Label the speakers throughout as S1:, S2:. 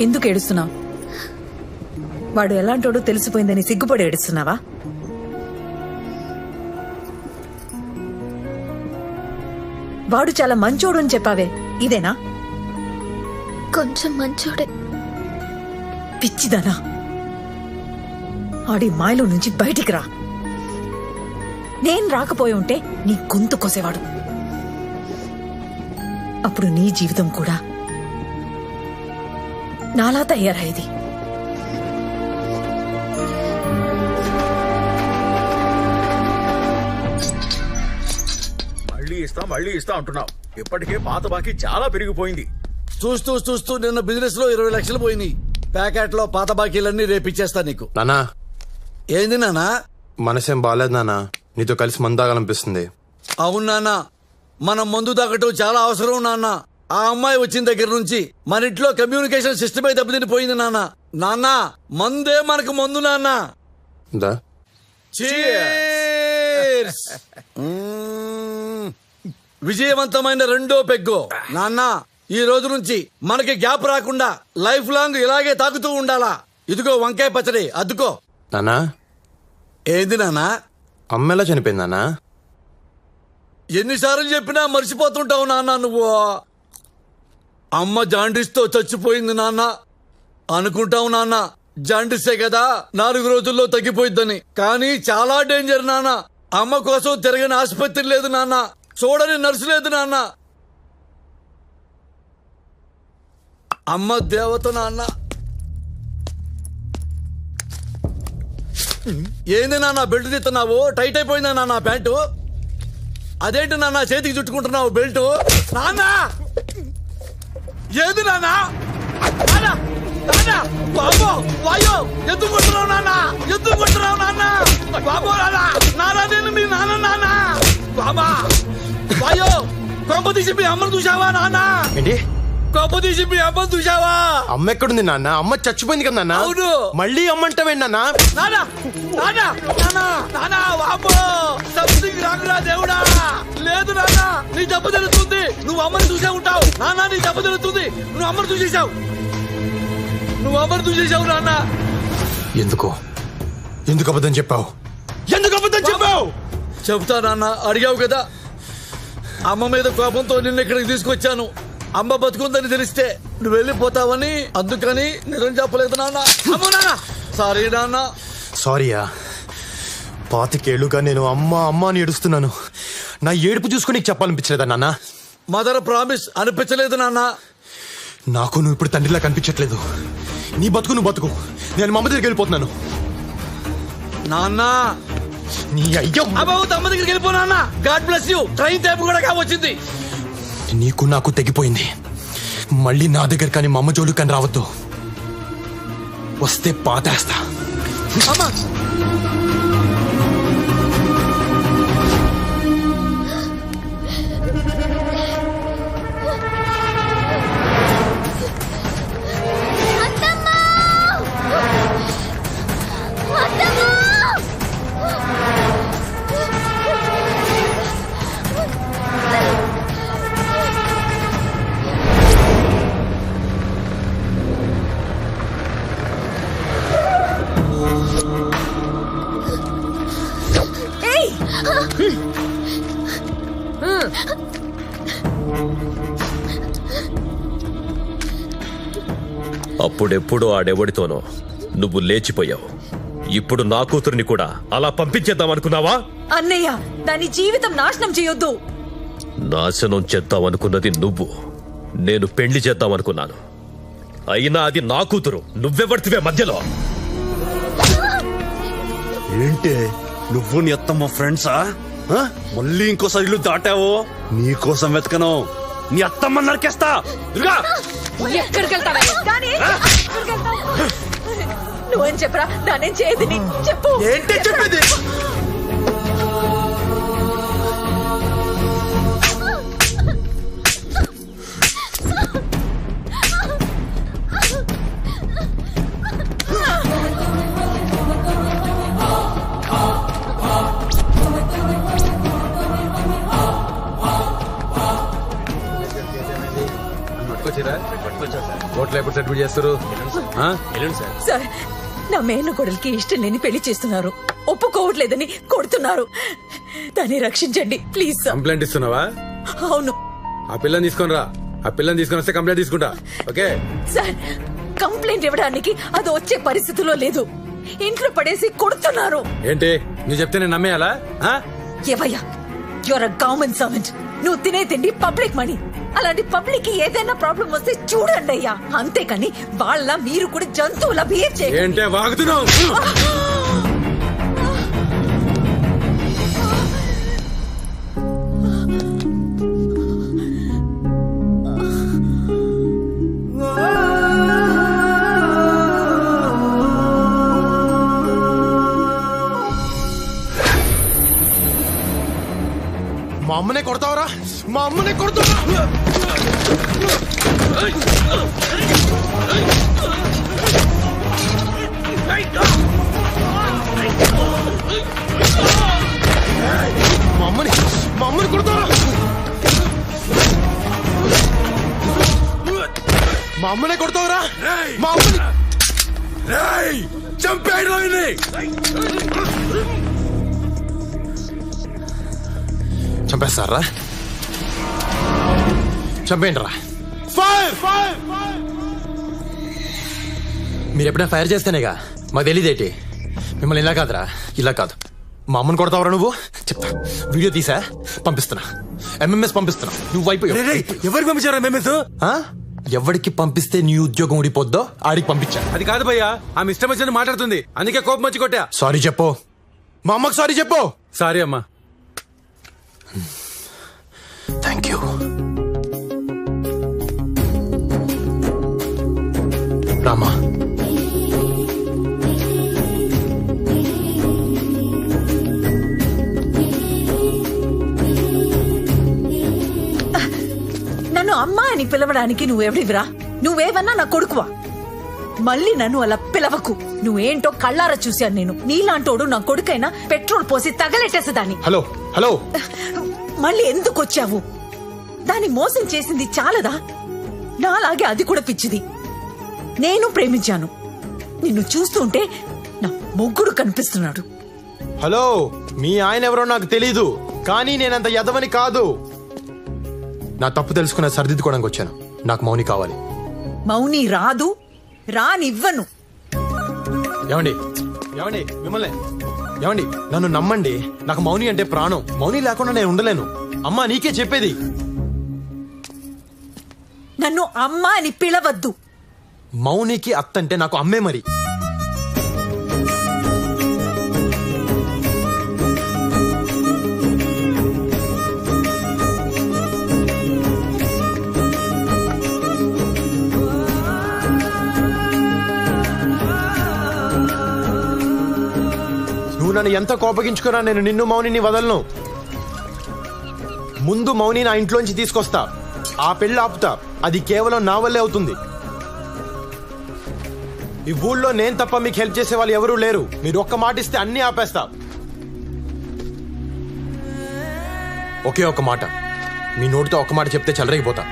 S1: ఎందుకు ఏడుస్తున్నావు? వాడు ఎలాంటోడో తెలిసిపోయిందని సిగ్గుపడి ఏడుస్తున్నావా? వాడు చాలా మంచోడు అని చెప్పావే. ఇదేనా?
S2: కొంచెం మంచోడే.
S1: పిచ్చిదనా. ఆడి మాయలో నుంచి బయటికి రా. నేను రాకపోయి ఉంటే నీ గొంతు కోసేవాడు. అప్పుడు నీ జీవితం కూడా నాలా తయారయ్యేది
S3: మళ్ళీ ఇస్తా మళ్ళీ ఇస్తా అంటున్నావు. ఇప్పటికే పాత బాకీ చాలా పెరిగిపోయింది.
S4: చూస్తూ చూస్తూ నిన్న బిజినెస్లో ఇరవై లక్షలు పోయినాయి. ప్యాకెట్లో పాత బాకీలన్నీ రేపిచ్చేస్తా నీకు.
S5: నానా.
S4: ఏంది నానా?
S5: మనసేం బాగాలేదు నానా. నీతో కలిసి మందాగాలనిపిస్తుంది.
S4: అవును నాన్న మనం మందు తాగటం చాలా అవసరం నాన్న ఆ అమ్మాయి వచ్చిన దగ్గర నుంచి మన ఇంట్లో కమ్యూనికేషన్ సిస్టమే దెబ్బతిని పోయింది నాన్న. నాన్న మందే మనకు మందు నాన్న.
S5: దా.
S4: విజయవంతమైన రెండో పెగ్గు. నాన్న ఈ రోజు నుంచి మనకి గ్యాప్ రాకుండా లైఫ్ లాంగ్ ఇలాగే తాగుతూ ఉండాలా. ఇదిగో వంకాయ పచ్చడి అద్దుకో.
S5: నానా
S4: ఏంది నాన్న?
S5: అమ్మ ఎలా చనిపోయింది నానా
S4: ఎన్నిసార్లు చెప్పినా మర్చిపోతుంటావు నాన్న నువ్వు. అమ్మ జాండీస్తో చచ్చిపోయింది నాన్న. అనుకుంటావు నాన్న జాండీసే కదా నాలుగు రోజుల్లో తగ్గిపోయిద్దని. కానీ చాలా డేంజర్ నాన్న. అమ్మ కోసం తిరగని ఆసుపత్రి లేదు నాన్న. చూడని నర్సు లేదు నాన్న. అమ్మ దేవత నాన్న. ఏంది నాన్న బెల్ట్ తీస్తున్నావు? టైట్ అయిపోయిందా నాన్న ప్యాంటు? అదేంటి నాన్న చేతికి చుట్టుకుంటున్నావు బెల్ట్? నాన్న! ఏది నాన్న నాన్న! నాన్న! బాబో వాయో ఎందుకు కొట్టున్నావు నాన్న ఎందుకు కొట్టున్నావు నాన్న బాబో నాన్న నాన్న నేను మీ నాన్న నాన్న బాబా వాయో కొంప తీసి మీ అమ్మను చూసావా నాన్న
S5: ఏంటి
S4: కొంప తీసి మీ అమ్మను చూసావా
S5: అమ్మ ఎక్కడుంది నాన్న? అమ్మ చచ్చిపోయింది కదా నాన్న?
S4: అవును.
S5: మళ్ళీ అమ్మంటావేంటి నాన్న?
S4: నాన్న వామ్మో. సంథింగ్ రాకురా దేవుడా. లేదు నాన్న నీ దెబ్బ తెలుస్తుంది నువ్వు అమ్మని చూసే ఉంటావు. నాన్న నీ దెబ్బ తెలుస్తుంది నువ్వు అమ్మని చూసేశావు. నువ్వు అమ్మని చూసేశావు నాన్న.
S5: ఎందుకు? ఎందుకు అబద్ధం చెప్పావు? ఎందుకు అబద్ధం చెప్పావు?
S4: చెబుతా నాన్న అడిగావు కదా. అమ్మ మీద కోపంతో నిన్ను ఇక్కడికి తీసుకొచ్చాను. అమ్మ బతుకుందని తెలిస్తే నువ్వు వెళ్ళిపోతావని అందుకని నిజం చెప్పలేదు నాన్న. అమ్మో నాన్న! సారీ నాన్న.
S5: సారీయా పాతికేళ్ళుగా నేను అమ్మ అమ్మ అని ఏడుస్తున్నాను. నా ఏడుపు చూసుకుని నీకు చెప్పాలనిపించలేదా నాన్న?
S4: మదర్ ప్రామిస్ అనిపించలేదు నాన్న.
S5: నాకు నువ్వు ఇప్పుడు తండ్రిలా కనిపించట్లేదు. నీ బతుకు నువ్వు బతుకు. నేను మా అమ్మ దగ్గరికి వెళ్ళిపోతున్నాను.
S4: నాన్న!
S5: నీ అయ్యో!
S4: తమ్మ దగ్గరికి వెళ్ళిపో నాన్న. God bless you train time కూడా కావచ్చింది.
S5: నీకు నాకు తెగిపోయింది. మళ్ళీ నా దగ్గర కానీ మా అమ్మ జోలు కానీ రావద్దు. వస్తే పాతేస్తా.
S4: అమ్మా!
S6: అప్పుడెప్పుడు ఆడెవడితోనో నువ్వు లేచిపోయావు. ఇప్పుడు నా కూతురిని కూడా అలా పంపించేద్దాం అనుకున్నావా?
S1: అన్నయ్య దాని జీవితం నాశనం చేయొద్దు.
S6: నాశనం చేద్దామనుకున్నది నువ్వు. నేను పెళ్ళి చేద్దామనుకున్నాను అయినా అది నా కూతురు. నువ్వెవడితివే మధ్యలో?
S7: ఏంటే? నువ్వు నీ అత్తమ్మ ఫ్రెండ్సా? ఆ? మళ్ళీ ఇంకోసారి ఇల్లు దాటావో? నీ కోసం వెతకను. నీ అత్తమ్మ నరికేస్తా. దుర్గా!
S1: ఎక్కడికి వెళ్తావే కానీ ఎక్కడికి వెళ్తావ్? నువ్వేం చెప్పరా? దానేం చేయదని చెప్పు.
S4: ఏంటి చెప్పేది?
S8: సెటిల్ చేస్తారు?
S1: సార్. నా మేనకోడలికి ఇష్టం లేని పెళ్ళి చేస్తున్నారు. ఒప్పుకోవట్లేదని కొడుతున్నారు. దాన్ని రక్షించండి ప్లీజ్
S8: కంప్లైంట్ ఇస్తున్నావా?
S1: అవును.
S8: ఆ పిల్లని తీసుకొని రా. ఆ పిల్లని తీసుకొని వస్తే కంప్లైంట్ తీసుకుంటా. ఓకే?
S1: సార్ కంప్లైంట్ ఇవ్వడానికి అది వచ్చే పరిస్థితిలో లేదు. ఇంట్లో పడేసి కొడుతున్నారు.
S8: ఏంటి? నువ్వు చెప్తే నేను నమ్మేయాలా? ఆ?
S1: ఏవయ్యా యువర్ అ గవర్నమెంట్ సర్వెంట్ నువ్వు తినే తిండి పబ్లిక్ మనీ. అలాంటి పబ్లిక్కి ఏదైనా ప్రాబ్లం వస్తే చూడండి అయ్యా అంతేకాని వాళ్ళ మీరు కూడా జంతువుల బిహేవ్ చేయండి.
S8: ఏంటే వాగుతున్నావు?
S5: అమ్మనే కొడతావరా? మా అమ్మనే కొడతావరా మా అమ్మని మా అమ్మని కొడతావరా? మా అమ్మనే కొడతావరా మా అమ్మని
S8: చంపాడు
S5: చంపేస్తారా? చంపేయండి రా ఫైర్ మీరు ఎప్పుడైనా ఫైర్ చేస్తేనేగా? మాకు తెలియదేటి మిమ్మల్ని ఇలా కాదురా ఇలా కాదు. మా అమ్మని కొడతావరా నువ్వు? చెప్తా. వీడియో తీసా? పంపిస్తున్నా. ఎంఎంఎస్ పంపిస్తున్నా. నువ్వు అయిపోయావు
S8: ఎవరికి పంపించారా
S5: ఆ? ఎవడికి పంపిస్తే నీ ఉద్యోగం ఊడిపోద్దో ఆడికి పంపించా.
S8: అది కాదు భయ్యా ఆమె ఇష్టం వచ్చినట్టు మాట్లాడుతుంది. అందుకే కోపం వచ్చి కొట్టా.
S5: సారీ చెప్పు. మా అమ్మకి సారీ చెప్పు.
S8: సారీ అమ్మా.
S5: థ్యాంక్ యూ రామా
S1: నన్ను అమ్మా అని పిలవడానికి నువ్వెవడివిరా? నువ్వేవన్నా నా కొడుకువా? మళ్ళీ నన్ను అలా పిలవకు. నువ్వేంటో కళ్ళారా చూశాను నేను. నీలాంటోడు నా కొడుకైనా పెట్రోల్ పోసి తగలెట్టేసేదాన్ని.
S5: Hello hello.
S1: మళ్ళీ ఎందుకు వచ్చావు? దాన్ని మోసం చేసింది చాలదా? నాలాగే అది కూడా పిచ్చిది. నేను ప్రేమించాను. నిన్ను చూస్తుంటే నా మొగ్గుడు కనిపిస్తున్నాడు.
S5: హలో మీ ఆయన ఎవరో నాకు తెలీదు కానీ నేనంత ఎదవని కాదు. నా తప్పు తెలుసుకున్న సరిదిద్దుకోవడానికి వచ్చాను. నాకు మౌని కావాలి.
S1: మౌని రాదు రానివ్వను.
S5: ఏమండి? ఏమండి? మిమ్మల్ని ఏమండి నన్ను నమ్మండి. నాకు మౌని అంటే ప్రాణం. మౌని లేకుండా నేను ఉండలేను. అమ్మా నీకే చెప్పేది.
S1: నన్ను అమ్మా అని పిలవద్దు.
S5: మౌనికి అత్తంటే నాకు అమ్మే మరి. నువ్వు నన్ను ఎంత కోపగించుకున్నా నేను నిన్ను మౌనిని వదలను. ముందు మౌని నా ఇంట్లోంచి తీసుకొస్తా. ఆ పెళ్ళి ఆపుతా. అది కేవలం నా వల్లే అవుతుంది. ఈ ఊళ్ళో నేను తప్ప మీకు హెల్ప్ చేసే వాళ్ళు ఎవరూ లేరు. మీరు ఒక్క మాట ఇస్తే అన్ని ఆపేస్తా. ఒకే ఒక మాట. మీ నోటితో ఒక్క మాట చెప్తే చెలరైపోతా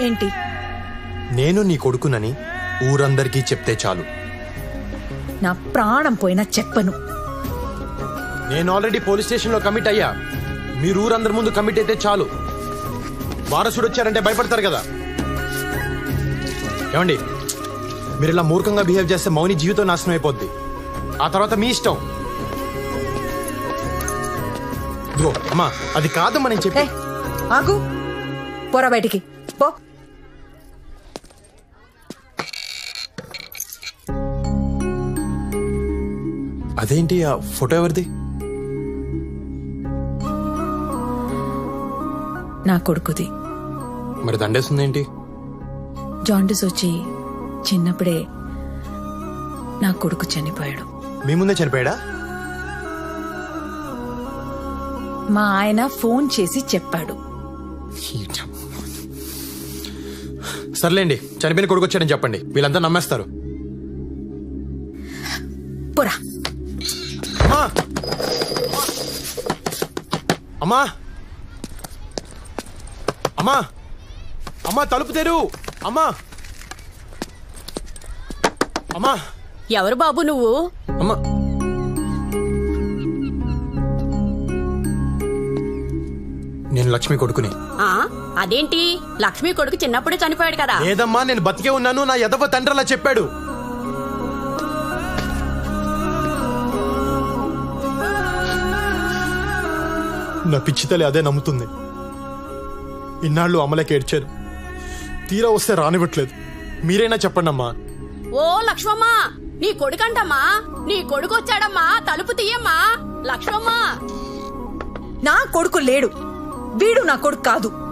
S1: ఏంటి?
S5: నేను నీ కొడుకునని ఊరందరికీ చెప్తే చాలు.
S1: నా ప్రాణం పోయినా చెప్పను.
S5: నేను ఆల్రెడీ పోలీస్ స్టేషన్లో కమిట్ అయ్యా. మీరు ఊరందరి ముందు కమిట్ అయితే చాలు. వారసుడు వచ్చారంటే భయపడతారు కదా. ఏమండి మీరు ఇలా మూర్ఖంగా బిహేవ్ చేస్తే మౌని జీవితం నాశనం అయిపోద్ది. ఆ తర్వాత మీ ఇష్టం. ఇదిగో అమ్మా అది కాదమ్మా నేను చెప్పి
S1: ఆగు. పోరా బయటికి. పో.
S5: అదేంటి ఆ ఫోటో ఎవరిది?
S1: నా కొడుకుది.
S5: మరి దండేస్తుంది ఏంటి
S1: జాండిస్ వచ్చి చిన్నప్పుడే నా కొడుకు చనిపోయాడు.
S5: మీ ముందే చనిపోయాడా?
S1: మా ఆయన ఫోన్ చేసి చెప్పాడు.
S5: సర్లేండి చనిపోయిన కొడుకు వచ్చాడని చెప్పండి. వీళ్ళంతా నమ్మేస్తారు.
S1: పోరా.
S5: అమ్మా! అమ్మా! అమ్మా తలుపు తెరు! అమ్మా! అమ్మా!
S9: ఎవరు బాబు నువ్వు?
S5: అమ్మా! నేను లక్ష్మి కొడుకుని.
S9: ఆ అదేంటి? లక్ష్మి కొడుకు చిన్నప్పుడే చనిపోయాడు కదా.
S5: లేదమ్మా నేను బతికే ఉన్నాను నా ఎదవ తండ్రి అలా చెప్పాడు. నా పిచ్చి తల్లి అదే నమ్ముతుంది. ఇన్నాళ్ళు అమలకి ఏడ్చారు. తీరా వస్తే రానివ్వట్లేదు. మీరైనా చెప్పండి అమ్మా
S9: ఓ లక్ష్మమ్మ నీ కొడుకంటమ్మా నీ కొడుకు వచ్చాడమ్మా తలుపు తీయమ్మా. లక్ష్మమ్మ.
S1: నా కొడుకు లేడు. వీడు నా కొడుకు కాదు.